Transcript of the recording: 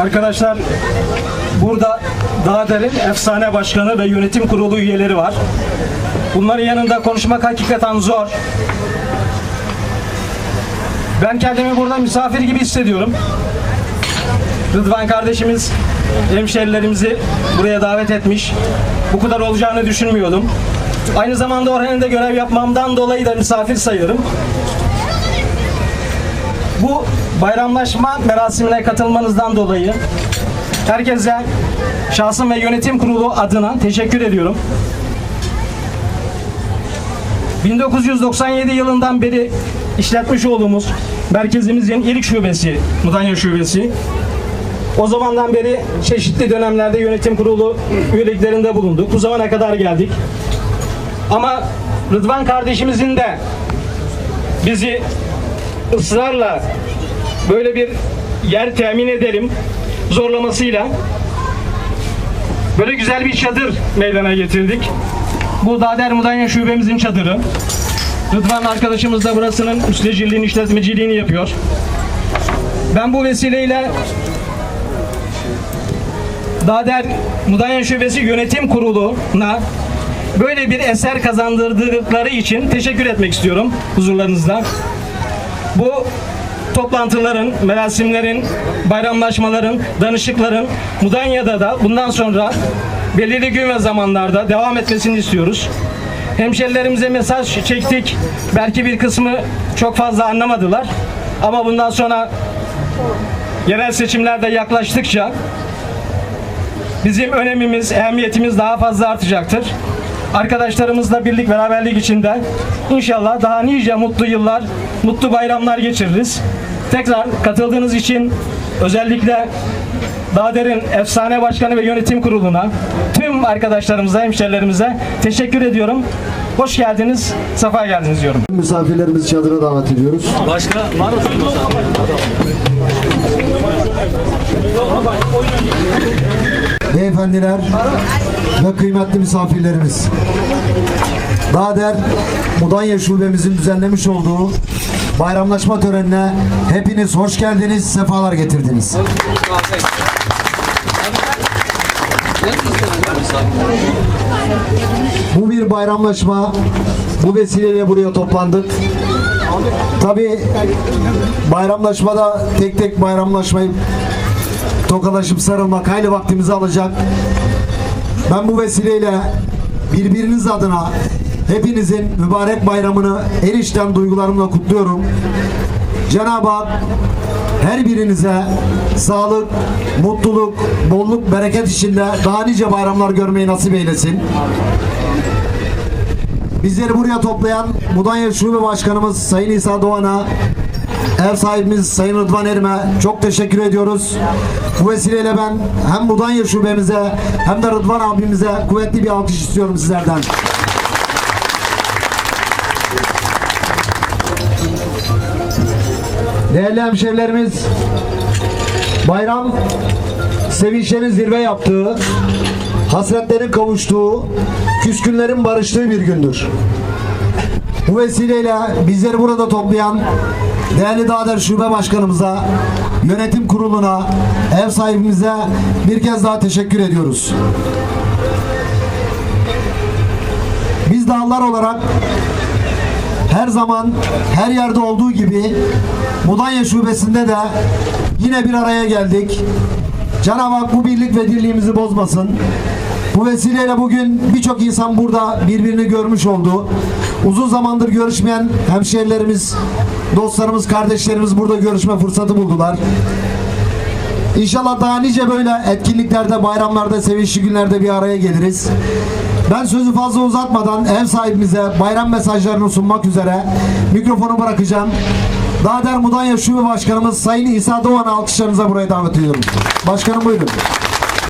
Arkadaşlar burada Dağder'in efsane başkanı ve yönetim kurulu üyeleri var. Bunların yanında konuşmak hakikaten zor. Ben kendimi burada misafir gibi hissediyorum. Rıdvan kardeşimiz hemşerilerimizi buraya davet etmiş. Bu kadar olacağını düşünmüyordum. Aynı zamanda Orhan'da görev yapmamdan dolayı da misafir sayılırım. Bu bayramlaşma merasimine katılmanızdan dolayı herkese şahsım ve yönetim kurulu adına teşekkür ediyorum. 1997 yılından beri işletmiş olduğumuz merkezimizin ilk şubesi, Mudanya Şubesi. O zamandan beri çeşitli dönemlerde yönetim kurulu üyeliklerinde bulunduk. Bu zamana kadar geldik. Ama Rıdvan kardeşimizin de bizi ısrarla böyle bir yer temin edelim zorlamasıyla böyle güzel bir çadır meydana getirdik. Bu Dader Mudanya şubemizin çadırı. Rıdvan arkadaşımız da burasının müstecilliğini, işletmeciliğini yapıyor. Ben bu vesileyle Dader Mudanya Şubesi Yönetim Kurulu'na böyle bir eser kazandırdıkları için teşekkür etmek istiyorum huzurlarınızda. Bu toplantıların, merasimlerin, bayramlaşmaların, danışıkların Mudanya'da da bundan sonra belirli gün ve zamanlarda devam etmesini istiyoruz. Hemşerilerimize mesaj çektik. Belki bir kısmı çok fazla anlamadılar. Ama bundan sonra yerel seçimlerde yaklaştıkça bizim önemimiz, ehemmiyetimiz daha fazla artacaktır. Arkadaşlarımızla birlik beraberlik içinde inşallah daha nice mutlu yıllar, mutlu bayramlar geçiririz. Tekrar katıldığınız için özellikle Dağder'in efsane başkanı ve yönetim kuruluna, tüm arkadaşlarımıza, hemşerilerimize teşekkür ediyorum. Hoş geldiniz, sefa geldiniz diyorum. Misafirlerimizi çadıra davet ediyoruz. Başka var mı? Beyefendiler ve kıymetli misafirlerimiz. Dader Mudanya Şubemizin düzenlemiş olduğu bayramlaşma törenine hepiniz hoş geldiniz, sefalar getirdiniz. Bu bir bayramlaşma. Bu vesileyle buraya toplandık. Tabi bayramlaşmada tek tek bayramlaşmayıp tokalaşıp sarılmak hayli vaktimizi alacak. Ben bu vesileyle birbiriniz adına hepinizin mübarek bayramını en içten duygularımla kutluyorum. Cenab-ı Hak her birinize sağlık, mutluluk, bolluk, bereket içinde daha nice bayramlar görmeyi nasip eylesin. Bizleri buraya toplayan Mudanya Şube Başkanımız Sayın İsa Doğan'a ev sahibimiz Sayın Rıdvan Erim'e çok teşekkür ediyoruz. Bu vesileyle ben hem Mudanya Şubemize hem de Rıdvan abimize kuvvetli bir alkış istiyorum sizlerden. Değerli hemşehrilerimiz, bayram sevinçlerin zirve yaptığı, hasretlerin kavuştuğu, küskünlerin barıştığı bir gündür. Bu vesileyle bizleri burada toplayan değerli Dağder Şube Başkanımıza, yönetim kuruluna, ev sahibimize bir kez daha teşekkür ediyoruz. Biz dağlar olarak her zaman her yerde olduğu gibi Mudanya Şubesi'nde de yine bir araya geldik. Cenab-ı Hak bu birlik ve dirliğimizi bozmasın. Bu vesileyle bugün birçok insan burada birbirini görmüş oldu. Uzun zamandır görüşmeyen hemşehrilerimiz, dostlarımız, kardeşlerimiz burada görüşme fırsatı buldular. İnşallah daha nice böyle etkinliklerde, bayramlarda, sevinçli günlerde bir araya geliriz. Ben sözü fazla uzatmadan ev sahibimize bayram mesajlarını sunmak üzere mikrofonu bırakacağım. Dağder Mudanya Şube Başkanımız Sayın İsa Doğan alkışlarınıza buraya davet ediyorum. Başkanım buyurun.